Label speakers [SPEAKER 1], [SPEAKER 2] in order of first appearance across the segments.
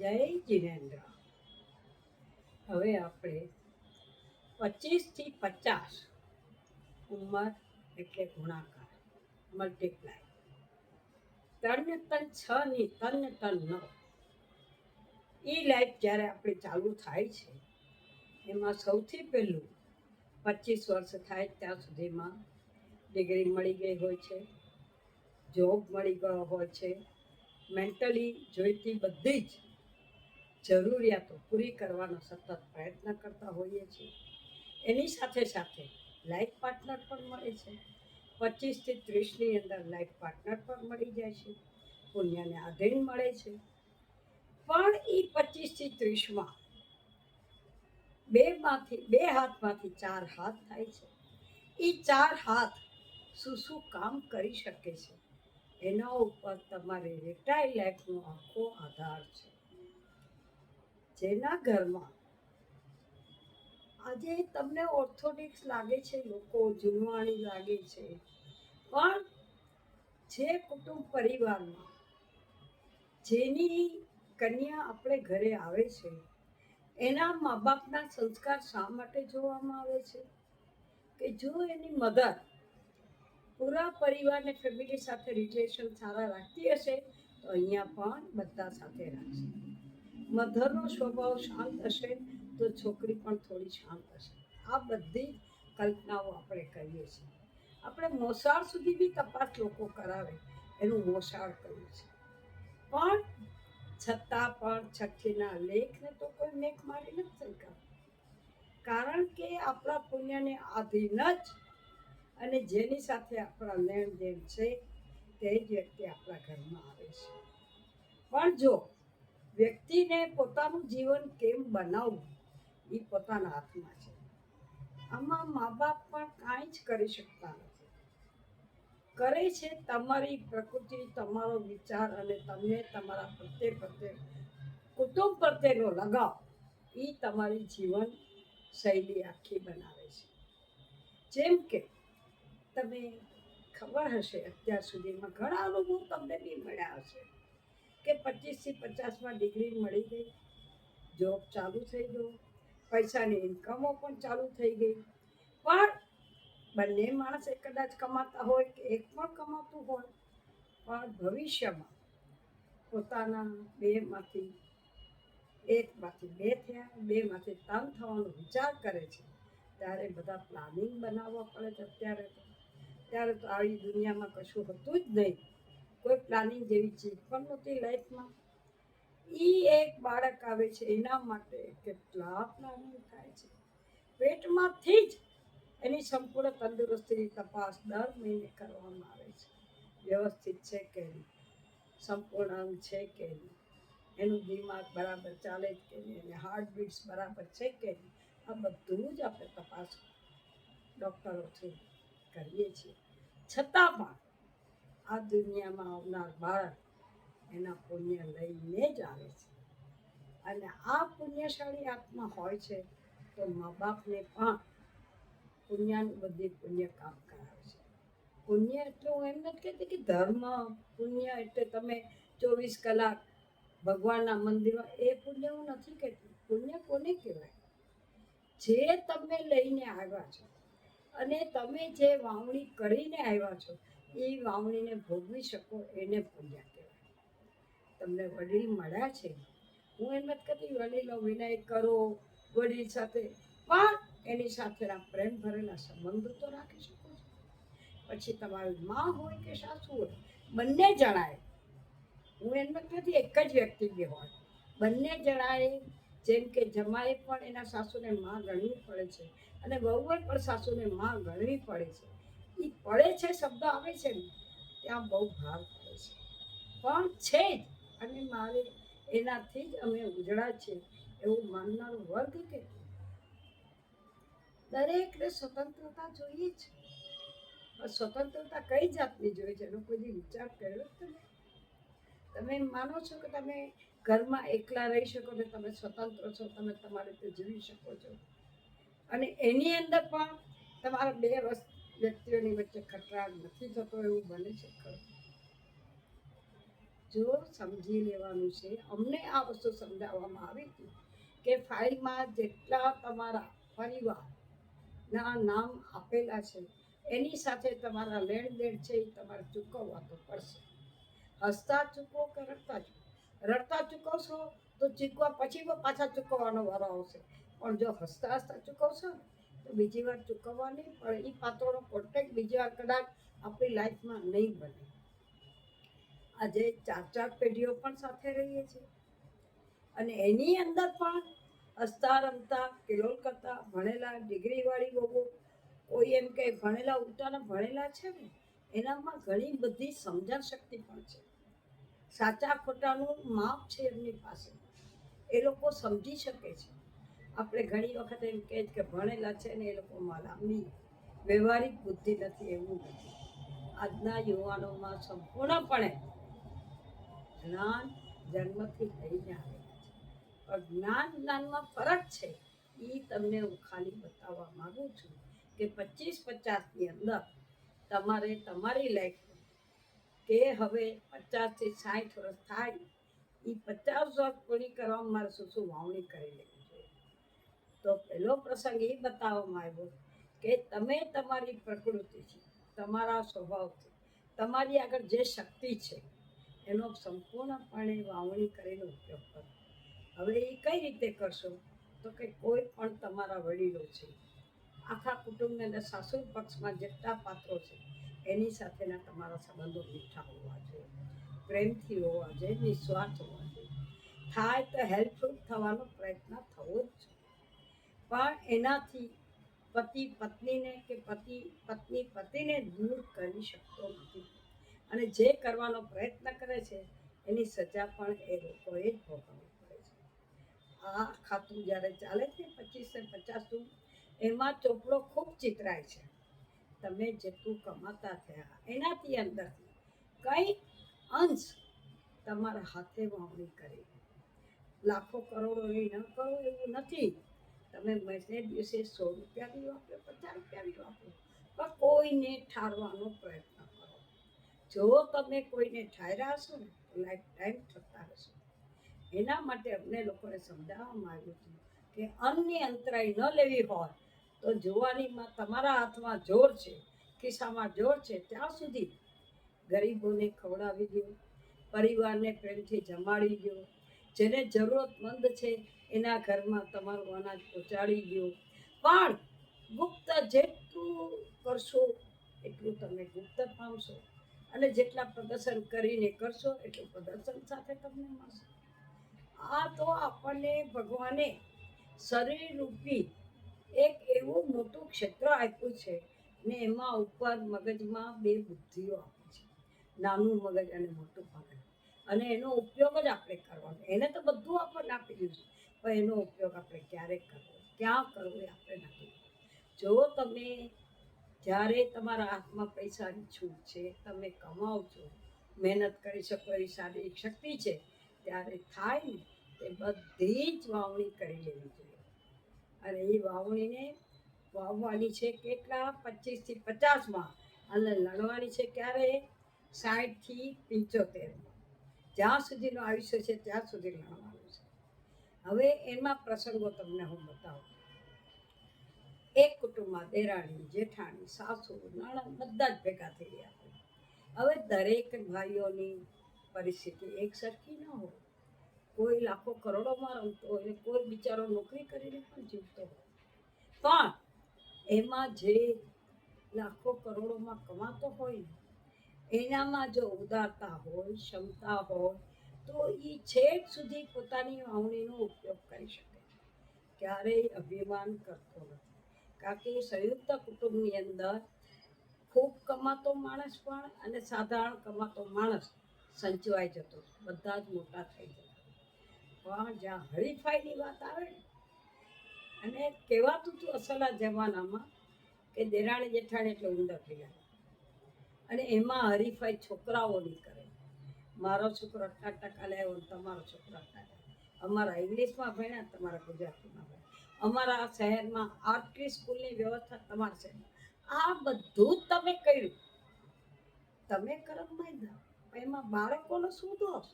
[SPEAKER 1] જય જીનેન્દ્ર. હવે આપણે પચીસથી પચાસ ઉંમર એટલે ગુણાકાર મલ્ટીપ્લાય તન તન છ ની તન તન નવ. એ લાઈફ જ્યારે આપણે ચાલુ થાય છે, એમાં સૌથી પહેલું પચીસ વર્ષ થાય ત્યાં સુધીમાં ડિગ્રી મળી ગઈ હોય છે જોબ મળી ગયો હોય છે મેન્ટલી જોઈતી બધી જ જરૂરિયાતો પૂરી કરવાનો સતત પ્રયત્ન કરતા હોઈએ છીએ. એની સાથે સાથે લાઈફ પાર્ટનર પણ મળે છે. પચીસથી ત્રીસની અંદર લાઈફ પાર્ટનર પણ મળી જાય છે. પુણ્યને આધીન મળે છે. પણ એ પચીસથી ત્રીસમાં બેમાંથી, બે હાથમાંથી ચાર હાથ થાય છે. એ ચાર હાથ શું શું કામ કરી શકે છે? એના ઉપર તમારી રિટાયર લાઈફનો આખો આધાર છે. જેના ઘરમાં. આજે તમને ઓર્થોડિક્સ લાગે છે, લોકો જૂનવાણી લાગે છે, પણ જે કુટુંબ પરિવારમાં જેની કન્યા આપણે ઘરે આવે છે, એના મા બાપના સંસ્કાર શા માટે જોવામાં આવે છે? કે જો એની મધર પૂરા પરિવારને ફેમિલી સાથે રિલેશન સારા રાખતી હશે, તો અહીંયા પણ બધા સાથે રાખશે. મધરનો સ્વભાવ શાંત હશે તો છોકરી પણ થોડી શાંત હશે. આ બધી કલ્પનાઓ આપણે કરીએ છીએ. આપણે મોસાળ સુધી બી તપાસ લોકો કરાવે, એનું મોસાળ કર્યું છે પણ છતાં પણ છઠ્ઠીના લેખને તો કોઈ મેઘ મારી નથી શક્યા કારણ કે આપણા પુણ્યને આધીન જ અને જેની સાથે આપણા લેણ દેણ છે, તે જ વ્યક્તિ આપણા ઘરમાં આવે છે. પણ જો વ્યક્તિને પોતાનું જીવન કેમ બનાવવું? એ પોતાના હાથમાં છે. આમાં મા બાપ પણ કાંઈ જ કરી શકતા નથી. કરે છે તમારી પ્રકૃતિ, તમારો વિચાર અને તમને તમારા પ્રત્યે પ્રત્યે, કુટુંબ પ્રત્યેનો લગાવ એ તમારી જીવન શૈલી આખી બનાવે છે. જેમ કે, તમે ખબર હશે અત્યાર સુધીમાં ઘણા અનુભવ તમને બી મળ્યા હશે. કે પચીસથી પચાસમાં ડિગ્રી મળી ગઈ. જોબ ચાલુ થઈ ગયો. પૈસાની ઇન્કમો પણ ચાલુ થઈ ગઈ. પણ બંને માણસ એક કદાચ કમાતા હોય કે એક પણ કમાતું હોય, પણ ભવિષ્યમાં પોતાના બેમાંથી એકમાંથી બે થયા, બેમાંથી ત્રણ થવાનો વિચાર કરે છે, ત્યારે બધા પ્લાનિંગ બનાવવા પડે છે અત્યારે તો. ત્યારે તો આવી દુનિયામાં કશું હતું જ નહીં. કોઈ પ્લાનિંગ જેવી ચીજ પણ નહોતી લાઈફમાં એ એક બાળક આવે છે, એના માટે કેટલા પ્લાનિંગ થાય છે? પેટમાંથી જ એની સંપૂર્ણ તંદુરસ્તીની તપાસ દર મહિને કરવામાં આવે છે. વ્યવસ્થિત છે કે સંપૂર્ણ અંગ છે કે એનું દિમાગ બરાબર ચાલે કે નહીં? એને હાર્ટબીટ્સ બરાબર છે કે નહીં? આ બધું જ આપણે તપાસ ડૉક્ટરોથી કરીએ છીએ. છતાં પણ આ દુનિયામાં આવનાર બાળક એના પુણ્ય લઈને જ આવે છે. અને આ પુણ્યશાળી આત્મા હોય છે તો મા બાપને પણ પુણ્યનું બધી પુણ્ય કામ કરાવે છે. પુણ્ય એટલે હું એમ નથી કહેતી કે ધર્મ, પુણ્ય એટલે તમે ચોવીસ કલાક ભગવાનના મંદિરમાં, એ પુણ્ય હું નથી કહેતી. પુણ્ય કોને કહેવાય? જે તમે લઈને આવ્યા છો અને તમે જે વાવણી કરીને આવ્યા છો એ વાવણીને ભોગવી શકો એને પૂજા કહેવાય. તમને વડીલ મળ્યા છે? હું એમ નથી કહેતી, વડીલો, વિનય કરો, વડીલ સાથે. પણ એની સાથેના પ્રેમ ભરેલા સંબંધો તો રાખી શકો છો. પછી તમારી માં હોય કે સાસુ હોય, બંને જણાય હું એમ નથી એક જ વ્યક્તિ બે હોય. બંને જણાએ, જેમ કે જમાએ પણ એના સાસુને માં ગણવી પડે છે અને વહુએ પણ સાસુને માં ગણવી પડે છે. એ પડે છે શબ્દ આવે છે ને, ત્યાં બહુ ભાર પડે છે. પણ છે જ, અને મારે એનાથી જ અમે ઉજળા છે એવું માનનારો વર્ગ કે દરેકને સ્વતંત્રતા જોઈએ છે સ્વતંત્રતા કઈ જાતની જોઈએ છે? એનો કોઈ વિચાર કર્યો જ તમે માનો છો કે તમે ઘરમાં એકલા રહી શકો ને તમે સ્વતંત્ર છો, તમે તમારે રીતે જીવી શકો છો? અને એની અંદર પણ તમારા બે વસ્ત વ્યક્તિઓની વચ્ચે ખટરાગ નથી થતો એવું બને છે ખરું. જો સમજી લેવાનું છે, અમને આ વસ્તુ સમજાવવામાં આવી હતી કે ફાઇલમાં જેટલા તમારા પરિવારના નામ આપેલા છે, એની સાથે તમારા લેણ દેણ છે એ તમારે ચૂકવવા તો પડશે. હસતા ચૂકવો કે રડતા ચૂકવો રડતા ચૂકવશો તો ચૂકવા પછી પાછા ચૂકવવાનો વારો આવશે. પણ જો હસતા હસતા ચૂકવશો બીજી વાર ચૂકવવાની, પણ એ પાત્રોનો કોન્ટેક્ટ બીજી વાર કદાચ આપણી લાઈફમાં નહીં બને. આજે ચાર ચાર પેઢીઓ પણ સાથે રહીએ છીએ. અને એની અંદર પણ હસતા રમતા કિલોલ કરતા ભણેલા, ડિગ્રીવાળી બહુ કોઈ એમ કે ભણેલા ઉલટાના ભણેલા છે ને, એનામાં ઘણી બધી સમજણ શક્તિ પણ છે. સાચા ખોટાનું માપ છે એમની પાસે. એ લોકો સમજી શકે છે. આપણે ઘણી વખત એમ કહે કે ભણેલા છે ને એ લોકોમાં લાંબી વ્યવહારિક બુદ્ધિ નથી, એવું નથી. આજના યુવાનોમાં સંપૂર્ણપણે જ્ઞાન જન્મથી લઈને આવેલા છે. પણ જ્ઞાન જ્ઞાનમાં ફરક છે એ તમને હું ખાલી બતાવવા માગું છું કે પચીસ પચાસની અંદર તમારે તમારી લાઈફ કે હવે પચાસથી સાઠ વર્ષ થાય એ પચાસ વર્ષ પૂરી કરવામાં મારે શું શું વાવણી કરી લેવી? તો પહેલો પ્રસંગ એ બતાવવામાં આવ્યો કે તમે તમારી પ્રકૃતિથી તમારા સ્વભાવથી તમારી આગળ જે શક્તિ છે, એનો સંપૂર્ણપણે વાવણી કરીને ઉપયોગ કરો. હવે એ કઈ રીતે કરશો? તો કે કોઈ પણ તમારા વડીલો છે, આખા કુટુંબને અંદર સાસુ પક્ષમાં જેટલા પાત્રો છે, એની સાથેના તમારા સંબંધો મીઠા હોવા જોઈએ, પ્રેમથી હોવા જોઈએ, નિસ્વાર્થ હોવા જોઈએ. થાય તો હેલ્પફુલ થવાનો પ્રયત્ન થવો જ પણ એનાથી પતિ પત્નીને કે પતિ પત્ની પતિને દૂર કરી શકતો નથી. અને જે કરવાનો પ્રયત્ન કરે છે, એની સજા પણ એ લોકોએ જ ભોગવવી પડે છે. આ ખાતું જ્યારે ચાલે છે, પચીસ ને પચાસનું એમાં ચોપડો ખૂબ ચિતરાય છે. તમે જેટલું કમાતા થયા, એનાથી અંદરથી કંઈક અંશ તમારા હાથે વાવણી કરી. લાખો કરોડો એ ન કરો એવું નથી. તમે મહિને દિવસે સો રૂપિયા બી વાપરો, પચાસ રૂપિયા બી વાપરો. પણ કોઈને ઠારવાનો પ્રયત્ન કરો. જો તમે કોઈને ઠાર્યા હશો ને, તો લાઈફ ટાઈમ થતા હશો એના માટે અમને લોકોને સમજાવવામાં આવ્યું હતું કે અન્નની અંતરાય ન લેવી હોય, તો જોવાનીમાં તમારા હાથમાં જોર છે, ખિસ્સામાં જોર છે, ત્યાં સુધી ગરીબોને ખવડાવી દો, પરિવારને પ્રેમથી જમાડી દો જેને જરૂરતમંદ છે, એના ઘરમાં તમારું અનાજ પહોંચાડી દો. પણ ગુપ્ત જેટલું કરશો, એટલું તમે ગુપ્ત પામશો. અને જેટલા પ્રદર્શન કરીને કરશો, એટલું પ્રદર્શન સાથે તમને મળશે. આ તો આપણને ભગવાને શરીર રૂપી એક એવું મોટું ક્ષેત્ર આપ્યું છે, ને એમાં ઉપર મગજમાં બે બુદ્ધિઓ આપી છે. નાનું મગજ અને મોટું મગજ અને એનો ઉપયોગ જ આપણે કરવાનો. એને તો બધું આપણને આપી દીધું. પણ એનો ઉપયોગ આપણે ક્યારે કરવો? ક્યાં કરવો એ આપણે નથી જો તમે જ્યારે તમારા હાથમાં પૈસાની છૂટ છે, તમે કમાઓ છો મહેનત કરી શકો એવી શારીરિક શક્તિ છે, ત્યારે થાય ને તે બધી જ વાવણી કરી લેવી જોઈએ. અને એ વાવણીને વાવવાની છે કેટલા? પચીસથી પચાસમાં. અને લણવાની છે ક્યારે? સાઠથી પંચોતેરમાં. જ્યાં સુધીનું આયુષ્ય છે, ત્યાં સુધી લણવાનું છે. હવે એમાં પ્રસંગો તમને હું બતાવું. એક કુટુંબમાં દેરાણી, જેઠાણી, સાસુ નણંદ બધા જ ભેગા થઈ ગયા હવે દરેક ભાઈઓની પરિસ્થિતિ એક સરખી ન હોય. કોઈ લાખો કરોડોમાં રમતો હોય ને કોઈ બિચારો નોકરી કરીને પણ જીવતો હોય. પણ એમાં જે લાખો કરોડોમાં કમાતો હોય એનામાં જો ઉદારતા હોય, ક્ષમતા હોય, તો એ છેક સુધી પોતાની વાવણીનો ઉપયોગ કરી શકે ક્યારેય અભિમાન કરતો નથી. કારણ કે સંયુક્ત કુટુંબની અંદર ખૂબ કમાતો માણસ પણ અને સાધારણ કમાતો માણસ સંચવાઈ જતો, બધા જ મોટા થઈ જતા. પણ જ્યાં હરીફાઈની વાત આવે ને, અને કહેવાતું હતું અસલા જમાનામાં કે દેરાણી જેઠાણી એટલે ઉંદર પીલા અને એમાં હરીફાઈ છોકરાઓની કરે. મારો છોકરો આટલા ટકા લાવ્યો તમારો છોકરો આટલા અમારા ઇંગ્લિશમાં ભણ્યા, તમારા ગુજરાતીમાં ભણ્યા. અમારા શહેરમાં આટલી સ્કૂલની વ્યવસ્થા તમારા શહેરમાં. આ બધું જ તમે કર્યું. તમે કરમમાં જ એમાં બાળકોનો શું દોષ?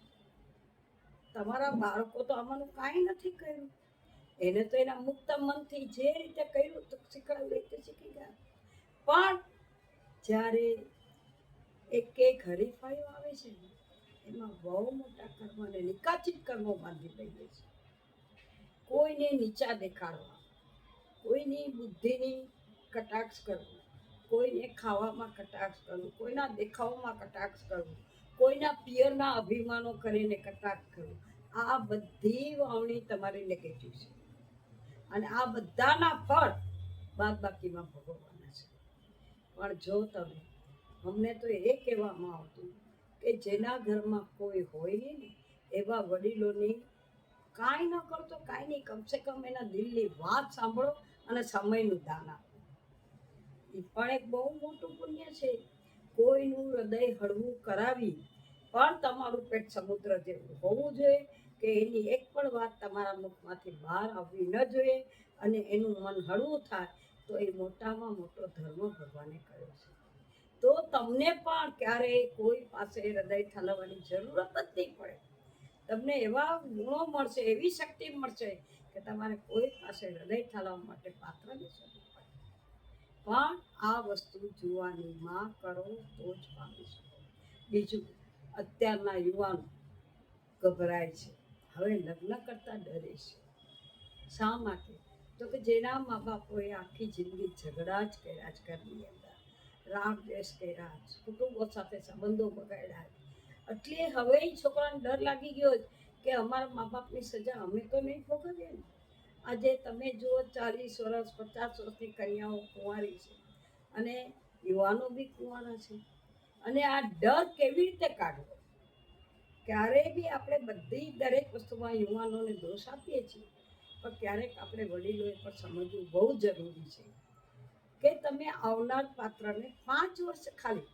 [SPEAKER 1] તમારા બાળકો તો આમાંનું કાંઈ નથી કર્યું. એને તો એના મુક્ત મનથી જે રીતે કર્યું, તો શીખવાડ્યું રીતે શીખી ગયા. પણ જ્યારે એક એક હરીફાઈઓ આવે છે ને, એમાં બહુ મોટા કર્મ અને નિકાચિત કર્મો બાંધી લઈએ છે કોઈને નીચા દેખાડવા, કોઈની બુદ્ધિની કટાક્ષ કરવું, કોઈને ખાવામાં કટાક્ષ કરવું, કોઈના દેખાવમાં કટાક્ષ કરવું, કોઈના પિયરના અભિમાનો કરીને કટાક્ષ કરવું. આ બધી વાવણી તમારી નેગેટિવ છે. અને આ બધાના ફળ બાદ બાકીમાં ભોગવવાના છે. પણ જો તમે અમને તો એ કહેવામાં આવતું કે જેના ઘરમાં કોઈ હોય ને, એવા વડીલોની કાંઈ ન કરતો, કાંઈ નહીં. કમસે કમ એના દિલની વાત સાંભળો અને સમયનું દાન આપો. એ પણ એક બહુ મોટું પુણ્ય છે. કોઈનું હૃદય હળવું કરાવી પણ તમારું પેટ સમુદ્ર જેવું હોવું જોઈએ કે એની એક પણ વાત તમારા મુખમાંથી બહાર આવવી ન જોઈએ અને એનું મન હળવું થાય તો એ મોટામાં મોટો ધર્મ ભગવાને કર્યો છે. તો તમને પણ ક્યારેય કોઈ પાસે હૃદય ઠલવવાની જરૂરત જ નહીં પડે. તમને એવા ગુણો મળશે, એવી શક્તિ મળશે કે તમારે કોઈ પાસે હૃદય ઠાલવવા માટે પાત્ર પડે. પણ આ વસ્તુ જોવાની માં કરો તો જ પામી શકો. બીજું, અત્યારના યુવાનો ગભરાય છે. હવે લગ્ન કરતા ડરે છે. શા માટે? તો કે જેના મા બાપોએ આખી જિંદગી ઝઘડા જ કર્યા જ ઘરની અંદર રાગ દ્વેષ કર્યા કુટુંબો સાથે સંબંધો બગાડ્યા એટલે હવે છોકરાને ડર લાગી ગયો કે અમારા મા બાપની સજા અમે તો નહીં ભોગવીએ ને. આજે તમે જુઓ ચાલીસ વર્ષ, પચાસ વર્ષની કન્યાઓ કુંવારી છે. અને યુવાનો બી કુંવારા છે. અને આ ડર કેવી રીતે કાઢવો? ક્યારેય બી આપણે બધી દરેક વસ્તુમાં યુવાનોને દોષ આપીએ છીએ, પણ ક્યારેક આપણે વડીલોએ પણ સમજવું બહુ જરૂરી છે. કે તમે આવનાર પાત્રને પાંચ વર્ષ ખાલી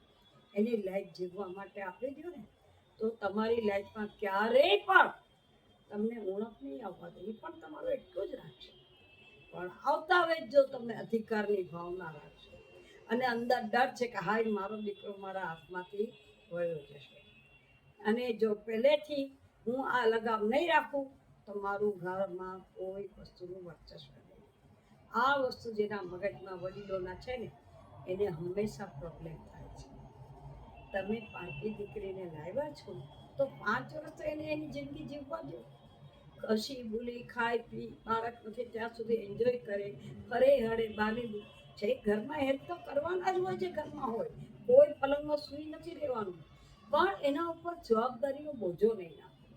[SPEAKER 1] એની લાઈફ જીવવા માટે આપી દો ને, તો તમારી લાઈફમાં ક્યારેય પણ તમને ઉણપ નહીં આવવા દે. એ પણ તમારો એટલું જ રાખશે. પણ આવતા વેજ જો તમે અધિકારની ભાવના રાખશો. અને અંદર ડર છે કે હાય, મારો દીકરો મારા હાથમાંથી વયો જશે. અને જો પહેલેથી હું આ લગાવ નહીં રાખું, તો મારું ઘરમાં કોઈ વસ્તુનું વર્ચસ્વ આ વસ્તુ જેના મગજમાં વડીલોના છે ને, એને હંમેશા પ્રોબ્લેમ થાય છે. તમે પાંચી દીકરીને લાવ્યા છો, તો પાંચ વર્ષ તો એને એની જિંદગી જીવવા દો. કશી ભૂલી ખાય પી, બાળક નથી, ત્યાં સુધી એન્જોય કરે ફરે હળે બાલી છે ઘરમાં હેલ્પ તો કરવાના જ હોય છે ઘરમાં હોય. કોઈ પલંગમાં સૂઈ નથી રહેવાનું. પણ એના ઉપર જવાબદારીનો બોજો નહીં નાખો.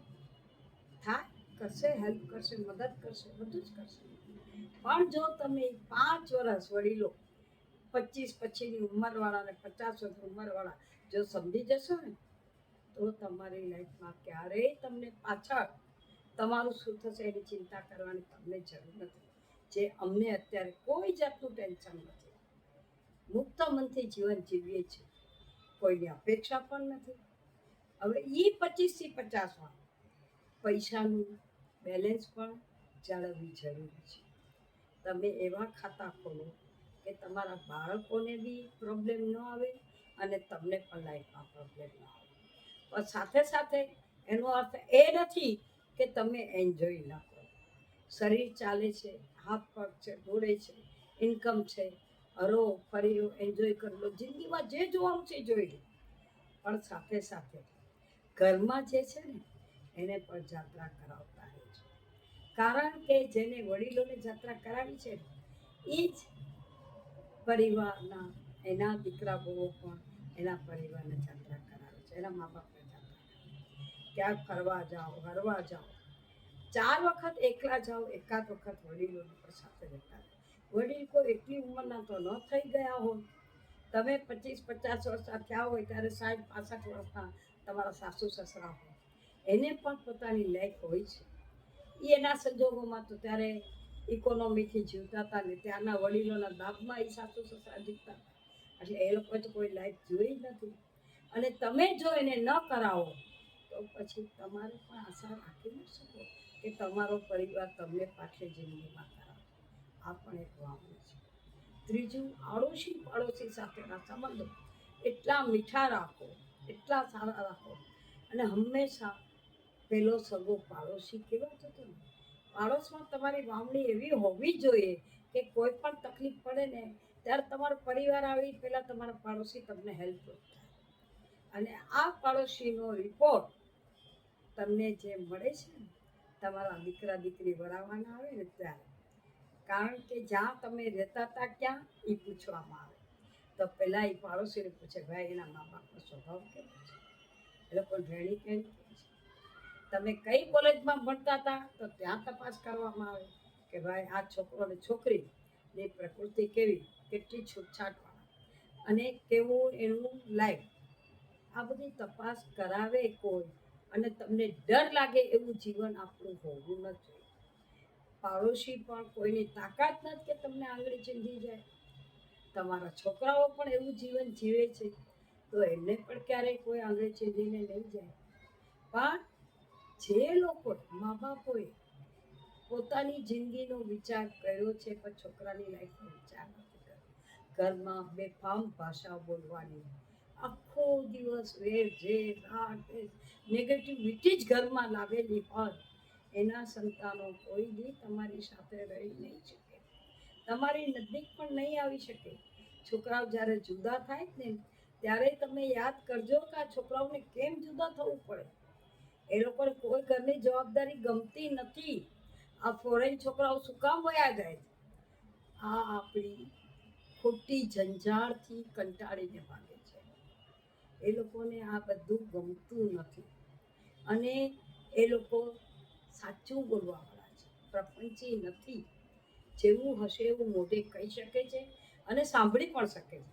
[SPEAKER 1] થાય, કરશે હેલ્પ કરશે, મદદ કરશે, બધું જ કરશે. પણ જો તમે પાંચ વર્ષ વડીલો, પચીસ પછીની ઉંમરવાળા ને પચાસ વર્ષ ઉંમરવાળા જો સમજી જશો ને, તો તમારી લાઈફમાં ક્યારેય તમને પાછળ તમારું શું થશે એની ચિંતા કરવાની તમને જરૂર નથી. જે અમને અત્યારે કોઈ જાતનું ટેન્શન નથી. મુક્ત મનથી જીવન જીવીએ છીએ. કોઈની અપેક્ષા પણ નથી. હવે એ પચીસથી પચાસમાં પૈસાનું બેલેન્સ પણ જાળવવી જરૂરી છે. તમે એવા ખાતા ખોલો કે તમારા બાળકોને બી પ્રોબ્લેમ ન આવે અને તમને પણ લાઈફમાં પ્રોબ્લેમ ન આવે. પણ સાથે સાથે એનો અર્થ એ નથી કે તમે એન્જોય ન કરો. શરીર ચાલે છે, હાથ પગ છે, દોડે છે ઇન્કમ છે હરો ફરી એન્જોય કરી લો, જિંદગીમાં જે જોવાનું છે જોઈ લો. પણ સાથે સાથે ઘરમાં જે છે ને, એને પણ જાત્રા રહેજો કારણ કે જેને વડીલોને જાત્રા કરાવી છે એ જ પરિવારના એના દીકરા બહુ પણ એના પરિવારને જાત્રા કરાવે છે, એના મા બાપને જાત્રા ક્યાંક ફરવા જાઓ, હરવા જાઓ, ચાર વખત એકલા જાઓ, એકાદ વખત વડીલોને પણ સાથે રહેતા રહો. વડીલ કોઈ એટલી ઉંમરના તો ન થઈ ગયા હોય તમે પચીસ, પચાસ વર્ષના થયા હોય ત્યારે સાઠ, પાસઠ વર્ષના તમારા સાસુ, સસરા હોય. એને પણ પોતાની લાઈફ હોય છે. એના સંજોગોમાં તો ત્યારે ઇકોનોમીથી જીવતા હતા ને ત્યારના વડીલોના દાબમાં એ સાસુ સસરા જીવતા એટલે એ લોકોએ તો કોઈ લાઈફ જોઈ જ નથી. અને તમે જો એને ન કરાવો, તો પછી તમારે પણ આશા રાખી ન શકો કે તમારો પરિવાર તમને પાછળ જિંદગીમાં કરાવે આ પણ એક વાવણી છે. ત્રીજું આડોશી પાડોશી સાથેના સંબંધો. એટલા મીઠા રાખો, એટલા સારા રાખો અને હંમેશા પેલો સગો પાડોશી કેવો થતો ને? પાડોશમાં તમારી વાવણી એવી હોવી જોઈએ કે કોઈ પણ તકલીફ પડે ને ત્યારે તમારો પરિવાર આવી પહેલાં તમારા પાડોશી તમને હેલ્પ અને આ પાડોશીનો રિપોર્ટ તમને જે મળે છે ને, તમારા દીકરા દીકરી વળાવવાના આવે ને ત્યારે. કારણ કે જ્યાં તમે રહેતા હતા ક્યાં એ પૂછવામાં આવે. તો પહેલાં એ પાડોશીને પૂછે, ભાઈ, એના મા બાપનો સ્વભાવ કેવો છે? એ લોકો રહેણી કેવી છે? તમે કઈ કોલેજમાં ભણતા હતા તો ત્યાં તપાસ કરવામાં આવે કે ભાઈ આ છોકરો અને છોકરી ની પ્રકૃતિ કેવી, કેટલી છૂટછાટવાળા અને કેવું એનું લાઈફ. આ બધી તપાસ કરાવે કોઈ અને તમને ડર લાગે એવું જીવન આપણું હોવું ન જોઈએ પાડોશી પણ કોઈની તાકાત નથી કે તમને આંગળી ચીંધી જાય. તમારા છોકરાઓ પણ એવું જીવન જીવે છે તો એમને પણ ક્યારેય કોઈ આંગળી ચીંધીને લઈ જાય. પણ જે લોકો મા બાપોએ પોતાની જિંદગીનો વિચાર કર્યો છે, પણ છોકરાની લાઈફનો વિચાર નથી કર્યો. ઘરમાં બેફામ ભાષા બોલવાની. આખો દિવસ વેર જે રાગ નેગેટિવિટી જ ઘરમાં લાવેલી હોય. એના સંતાનો કોઈ બી તમારી સાથે રહી નહીં શકે. તમારી નજીક પણ નહીં આવી શકે. છોકરાઓ જ્યારે જુદા થાય ને, ત્યારે તમે યાદ કરજો કે આ છોકરાઓને કેમ જુદા થવું પડે? એ લોકોને કોઈ ઘરની જવાબદારી ગમતી નથી. આ ફોરેન છોકરાઓ શું કામ વયા છે? આ આપણી ખોટી ઝંઝાળથી કંટાળીને ભાગે છે. એ લોકોને આ બધું ગમતું નથી. અને એ લોકો સાચું બોલવાવાળા છે. પ્રપંચી નથી. જેવું હશે એવું મોઢે કહી શકે છે અને સાંભળી પણ શકે છે.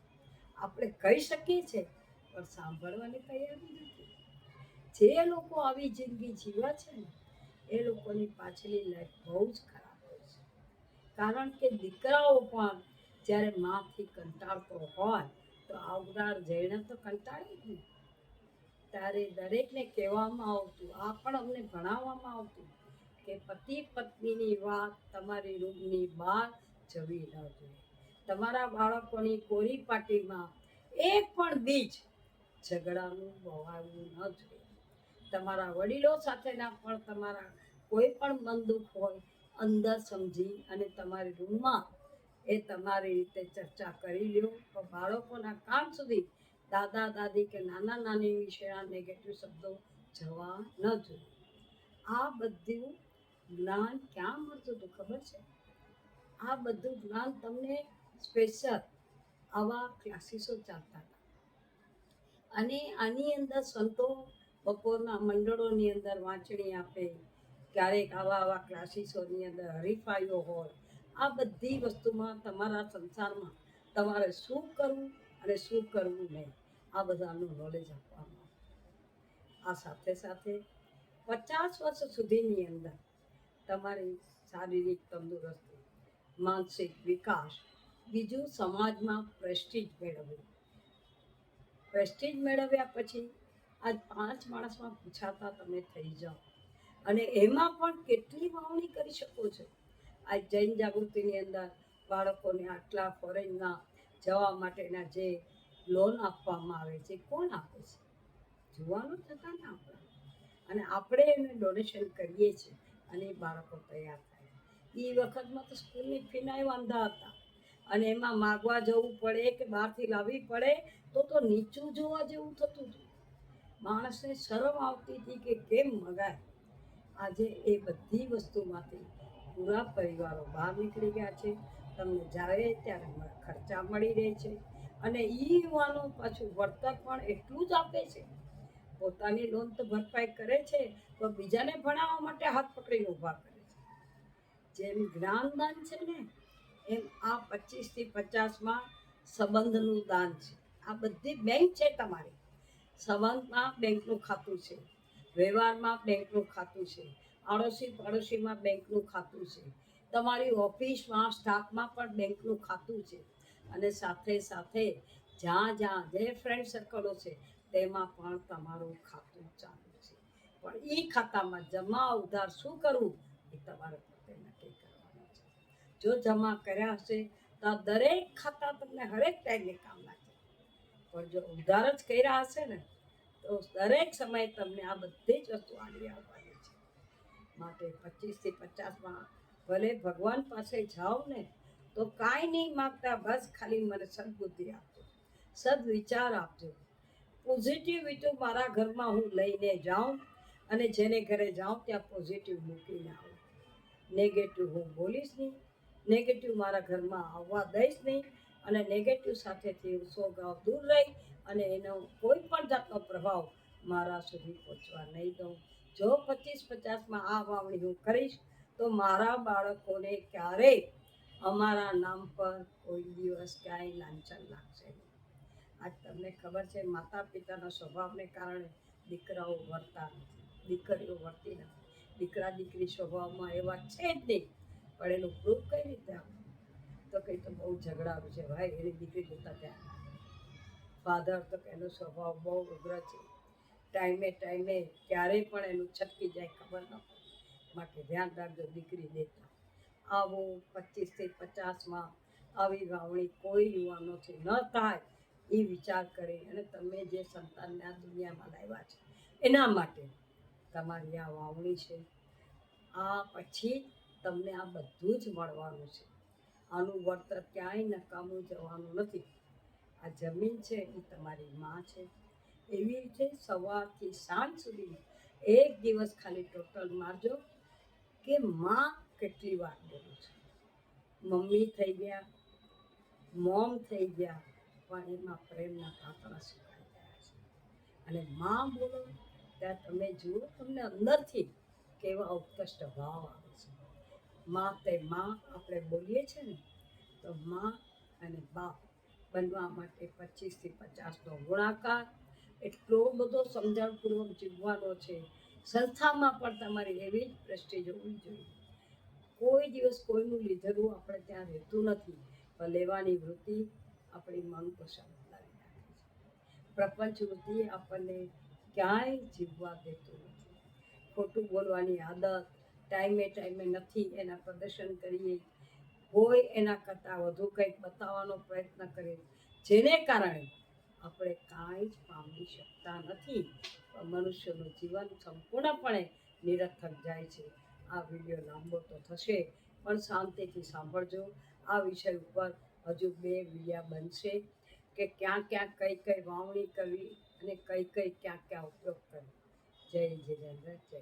[SPEAKER 1] આપણે કહી શકીએ છીએ પણ સાંભળવાની તૈયારી નથી. જે લોકો આવી જિંદગી જીવે છે ને, એ લોકોની પાછળની લાઈફ બહુ જ ખરાબ હોય છે. કારણ કે દીકરાઓ પણ જ્યારે માથી કંટાળતો હોય, તો આવનાર જઈને તો કંટાળે જ ને ત્યારે દરેકને કહેવામાં આવતું, આ પણ અમને ભણાવવામાં આવતું કે પતિ પત્નીની વાત તમારી રૂમની બહાર જવી ન જોઈએ. તમારા બાળકોની કોરી પાટીમાં એક પણ બીજ ઝઘડાનું વહાવવું ન જોઈએ. તમારા વડીલો સાથેના પણ તમારા કોઈ પણ મન દુઃખ હોય, અંદર સમજી અને તમારી રૂમમાં એ તમારી રીતે ચર્ચા કરી લ્યો. તો બાળકોના કાન સુધી દાદા, દાદી કે નાના, નાની વિશેના નેગેટિવ શબ્દો જવા ન જોઈએ. આ બધું જ્ઞાન ક્યાં મળતું હતું ખબર છે? આ બધું જ્ઞાન તમને સ્પેશિયલ આવા ક્લાસીસો ચાલતા હતા. અને આની અંદર સંતો બપોરના મંડળોની અંદર વાંચણી આપે, ક્યારેક આવા આવા ક્લાસીસોની અંદર હરીફાઈઓ હોય, આ બધી વસ્તુમાં તમારા સંસારમાં તમારે શું કરવું અને શું કરવું નહીં, આ બધાનું નોલેજ આપવામાં આ સાથે સાથે પચાસ વર્ષ સુધીની અંદર તમારી શારીરિક તંદુરસ્તી, માનસિક વિકાસ, બીજું સમાજમાં પ્રેસ્ટીજ મેળવવું. પ્રેસ્ટીજ મેળવ્યા પછી આજ પાંચ માણસમાં પૂછાતા તમે થઈ જાઓ. અને એમાં પણ કેટલી વાવણી કરી શકો છો? આ જૈન જાગૃતિની અંદર બાળકોને આટલા ફોરેનમાં જવા માટેના જે લોન આપવામાં આવે છે, કોણ આપે છે? જોવાનું થતા ને આપણે. અને આપણે એને ડોનેશન કરીએ છીએ અને એ બાળકો તૈયાર થાય. એ વખતમાં તો સ્કૂલની ફીનાય વાંધા હતા. અને એમાં માગવા જવું પડે કે બહારથી લાવવી પડે, તો તો નીચું જોવા જેવું થતું હતું. માણસને શરમ આવતી હતી કે કેમ મગાય? આજે એ બધી વસ્તુમાંથી પૂરા પરિવારો બહાર નીકળી ગયા છે. તમને જાય ત્યારે ખર્ચા મળી રહે છે અને એ યુવાનો પાછું વળતર પણ એટલું જ આપે છે. પોતાની લોન તો ભરપાઈ કરે છે, તો બીજાને ભણાવવા માટે હાથ પકડીને ઊભા કરે છે. જેમ જ્ઞાનદાન છે ને, એમ આ પચીસથી પચાસમાં સંબંધનું દાન છે. આ બધી બેંક છે તમારી. સંબંધમાં બેંકનું ખાતું છે, વ્યવહારમાં બેંકનું ખાતું છે આડોશી પાડોશીમાં બેંકનું ખાતું છે, તમારી ઓફિસમાં, સ્ટાફમાં પણ બેંકનું ખાતું છે અને સાથે સાથે જ્યાં જ્યાં જે ફ્રેન્ડ સર્કલો છે, તેમાં પણ તમારું ખાતું ચાલુ છે. પણ એ ખાતામાં જમા, ઉધાર શું કરવું એ તમારે પોતે નક્કી કરવાનું છે. જો જમા કર્યા હશે, તો દરેક ખાતા તમને હરેક ટાઈમે કામ લાગે પણ જો ઉધાર જ કર્યા હશે ને તો દરેક સમયે તમને આ બધી જ વસ્તુ આગળ આવવાની છે. માટે પચીસથી પચાસમાં ભલે ભગવાન પાસે જાઓ ને, તો કાંઈ નહીં માગતા, બસ ખાલી મને સદબુદ્ધિ આપજો. સદવિચાર આપજો. પોઝિટિવિટી મારા ઘરમાં હું લઈને જાઉં અને જેને ઘરે જાઉં ત્યાં પોઝિટિવ મૂકીને આવું. નેગેટિવ હું બોલીશ નહીં. નેગેટિવ મારા ઘરમાં આવવા દઈશ નહીં અને નેગેટિવ સાથેથી હું સો ગાંવ દૂર રહી અને એનો કોઈ પણ જાતનો પ્રભાવ મારા સુધી પહોંચવા નહીં દઉં. જો પચીસ પચાસમાં આ વાવણી હું કરીશ, તો મારા બાળકોને ક્યારેય અમારા નામ પર કોઈ દિવસ ક્યાંય લાંછન લાગશે નહીં. આજ તમને ખબર છે માતા પિતાના સ્વભાવને કારણે દીકરાઓ વર્તા નથી, દીકરીઓ વર્તી નથી. દીકરા દીકરી સ્વભાવમાં એવા છે જ નહીં, પણ એનું પ્રૂફ કઈ રીતે આપે તો કંઈ તો બહુ ઝઘડાનું છે ભાઈ, એની દીકરી જોતા ત્યાં ફાધર તો એનો સ્વભાવ બહુ ઉગ્ર છે. ટાઈમે ટાઈમે ક્યારેય પણ એનું છટકી જાય, ખબર ન પડે. માટે ધ્યાન રાખજો દીકરી દેતા. આવું પચીસથી પચાસમાં આવી વાવણી કોઈ યુવાનોથી ન થાય એ વિચાર કરી અને તમે જે સંતાનને આ દુનિયામાં લાવ્યા છે, એના માટે તમારી આ વાવણી છે. આ પછી તમને આ બધું જ મળવાનું છે. આનું વળતર ક્યાંય નકામું જવાનું નથી. આ જમીન છે એ તમારી માં છે. એવી રીતે સવારથી સાંજ સુધી એક દિવસ ખાલી ટોટલ મારજો કે માં કેટલી વાર બોલું છે. મમ્મી થઈ ગયા, મોમ થઈ ગયા, પણ એમાં પ્રેમના પાત્રા સુકાઈ ગયા છે. અને માં બોલો, ત્યાં તમે જુઓ, તમને અંદરથી કેવા ઉત્કૃષ્ટ ભાવ આવે છે. માં તે માં આપણે બોલીએ છીએ ને, તો માં અને બાપ બનવા માટે પચીસથી પચાસનો ગુણાકાર. એટલો બધો સમજણપૂર્વક જીવવાનો છે. સંસ્થામાં પણ તમારી એવી જ પ્રેસ્ટીજ હોવી જોઈએ. કોઈ દિવસ કોઈનું લીધેલું આપણે ત્યાં રહેતું નથી. પણ લેવાની વૃત્તિ આપણી મનપસંદ લાવી નાખે છે. પ્રપંચ વૃત્તિ આપણને ક્યાંય જીવવા દેતું નથી. ખોટું બોલવાની આદત, ટાઈમે ટાઈમે નથી એના પ્રદર્શન કરીએ. હોય એના કરતાં વધુ કંઈક બતાવવાનો પ્રયત્ન કરે જેને કારણે આપણે કાંઈ જ પામી શકતા નથી. મનુષ્યનું જીવન સંપૂર્ણપણે નિરર્થક જાય છે. આ વીડિયો લાંબો તો થશે, પણ શાંતિથી સાંભળજો. આ વિષય ઉપર હજુ બે વિડીયા બનશે કે ક્યાં ક્યાં કઈ કઈ વાવણી કરવી અને કઈ કઈ ક્યાં ક્યાં ઉપયોગ કરવો. જય જીનેન્દ્ર, જય